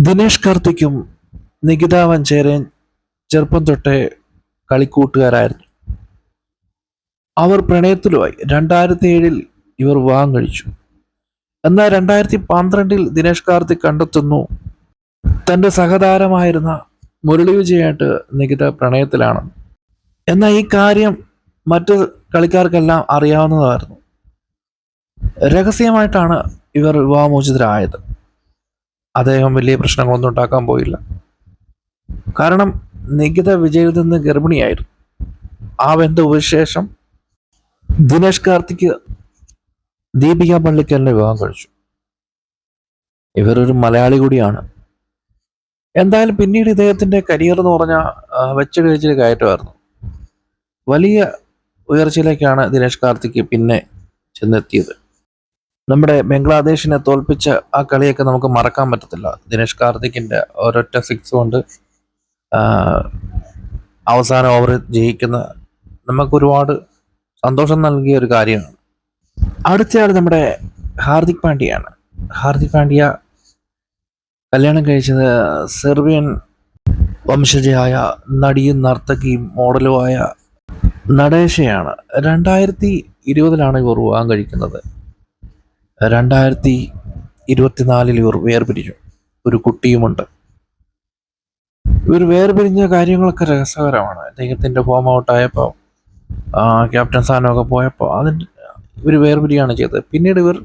ദിനേഷ് കാർത്തിക്കും നികിത വഞ്ചേരയും ചെറുപ്പം തൊട്ടേ കളിക്കൂട്ടുകാരായിരുന്നു. അവർ പ്രണയത്തിലുമായി. രണ്ടായിരത്തി ഏഴിൽ ഇവർ വിവാഹം കഴിച്ചു. എന്നാൽ രണ്ടായിരത്തി പന്ത്രണ്ടിൽ ദിനേഷ് കാർത്തിക് കണ്ടെത്തുന്നു തന്റെ സഹതാരമായിരുന്ന മുരളി വിജയായിട്ട് നികിത പ്രണയത്തിലാണ് എന്നാൽ ഈ കാര്യം മറ്റ് കളിക്കാർക്കെല്ലാം അറിയാവുന്നതായിരുന്നു. രഹസ്യമായിട്ടാണ് ഇവർ വിവാഹമോചിതരായത്. അദ്ദേഹം വലിയ പ്രശ്നങ്ങളൊന്നും ഉണ്ടാക്കാൻ പോയില്ല. കാരണം നികിത വിജയിൽ നിന്ന് ഗർഭിണിയായിരുന്നു. ആ ബന്ധുവിശേഷം ദിനേഷ് കാർത്തിക്ക് ദീപിക പള്ളിക്കലിനെ വിവാഹം കഴിച്ചു. ഇവരൊരു മലയാളി കൂടിയാണ്. എന്തായാലും പിന്നീട് ഇദ്ദേഹത്തിന്റെ കരിയർ എന്ന് പറഞ്ഞ വെച്ച് വെച്ചടി കയറ്റമായിരുന്നു. വലിയ ഉയർച്ചയിലേക്കാണ് ദിനേഷ് കാർത്തിക് പിന്നെ ചെന്നെത്തിയത്. നമ്മുടെ ബംഗ്ലാദേശിനെ തോൽപ്പിച്ച ആ കളിയൊക്കെ നമുക്ക് മറക്കാൻ പറ്റത്തില്ല. ദിനേഷ് കാർത്തിക്കിന്റെ ഒരൊറ്റ സിക്സ് കൊണ്ട് അവസാന ഓവർ ജയിക്കുന്ന നമുക്ക് ഒരുപാട് സന്തോഷം നൽകിയ ഒരു കാര്യമാണ്. അടുത്തയാൾ നമ്മുടെ ഹാർദിക് പാണ്ഡ്യയാണ്. ഹാർദിക് പാണ്ഡ്യ കല്യാണം കഴിച്ചത് സെർബിയൻ വംശജയായ നടിയും നർത്തകിയും മോഡലുമായ നടേശയാണ്. രണ്ടായിരത്തി ഇരുപതിലാണ് ഇവർ വിവാഹം കഴിക്കുന്നത്. രണ്ടായിരത്തി ഇരുപത്തിനാലിൽ ഇവർ വേർപിരിഞ്ഞു. ഒരു കുട്ടിയുമുണ്ട്. ഇവർ വേർപിരിഞ്ഞ കാര്യങ്ങളൊക്കെ രസകരമാണ്. അദ്ദേഹത്തിന്റെ ഫോം ഔട്ടായപ്പോൾ ക്യാപ്റ്റൻ സ്ഥാനമൊക്കെ പോയപ്പോൾ അതിന് ഇവർ വേർപിരിയാണ് ചെയ്തത്. പിന്നീട് ഇവർ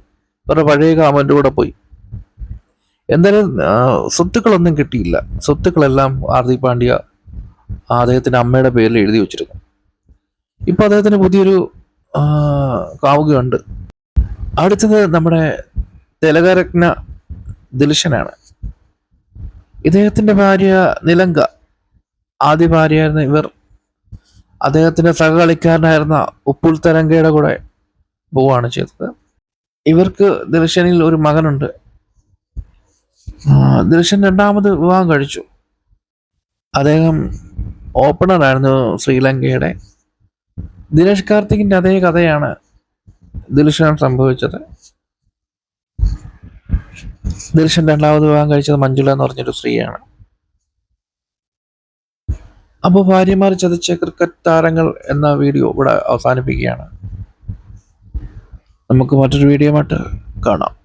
ഇവരുടെ പഴയ കാമന്റെ കൂടെ പോയി. എന്തായാലും സ്വത്തുക്കളൊന്നും കിട്ടിയില്ല. സ്വത്തുക്കളെല്ലാം ഹാർദിക് പാണ്ഡ്യ അദ്ദേഹത്തിന്റെ അമ്മയുടെ പേരിൽ എഴുതി വെച്ചിരുന്നു. ഇപ്പോൾ അദ്ദേഹത്തിന് പുതിയൊരു കാവുകയുണ്ട്. അടുത്തത് നമ്മുടെ തിലകരത്ന ദിൽഷനാണ് ഇദ്ദേഹത്തിന്റെ ഭാര്യ നിലങ്ക ആദ്യ ഭാര്യയായിരുന്ന ഇവർ അദ്ദേഹത്തിന്റെ സഹകളിക്കാരനായിരുന്ന ഉപ്പുൽ തരങ്കയുടെ കൂടെ പോവാണ് ചെയ്തത്. ഇവർക്ക് ദിൽഷനിൽ ഒരു മകനുണ്ട്. ദിലിഷൻ രണ്ടാമത് വിവാഹം കഴിച്ചു. അദ്ദേഹം ഓപ്പണറായിരുന്നു ശ്രീലങ്കയുടെ. ദിനേഷ് കാർത്തികിന്റെ അതേ കഥയാണ് ദിൽഷൻ സംഭവിച്ചത്. ദിൽഷൻ രണ്ടാമത് വിവാഹം കഴിച്ചത് മഞ്ജുള എന്ന് പറഞ്ഞൊരു സ്ത്രീയാണ്. അപ്പോൾ ഭാര്യമാർ ചതിച്ച ക്രിക്കറ്റ് താരങ്ങൾ എന്ന വീഡിയോ ഇവിടെ അവസാനിപ്പിക്കുകയാണ്. നമുക്ക് മറ്റൊരു വീഡിയോ കാണാം.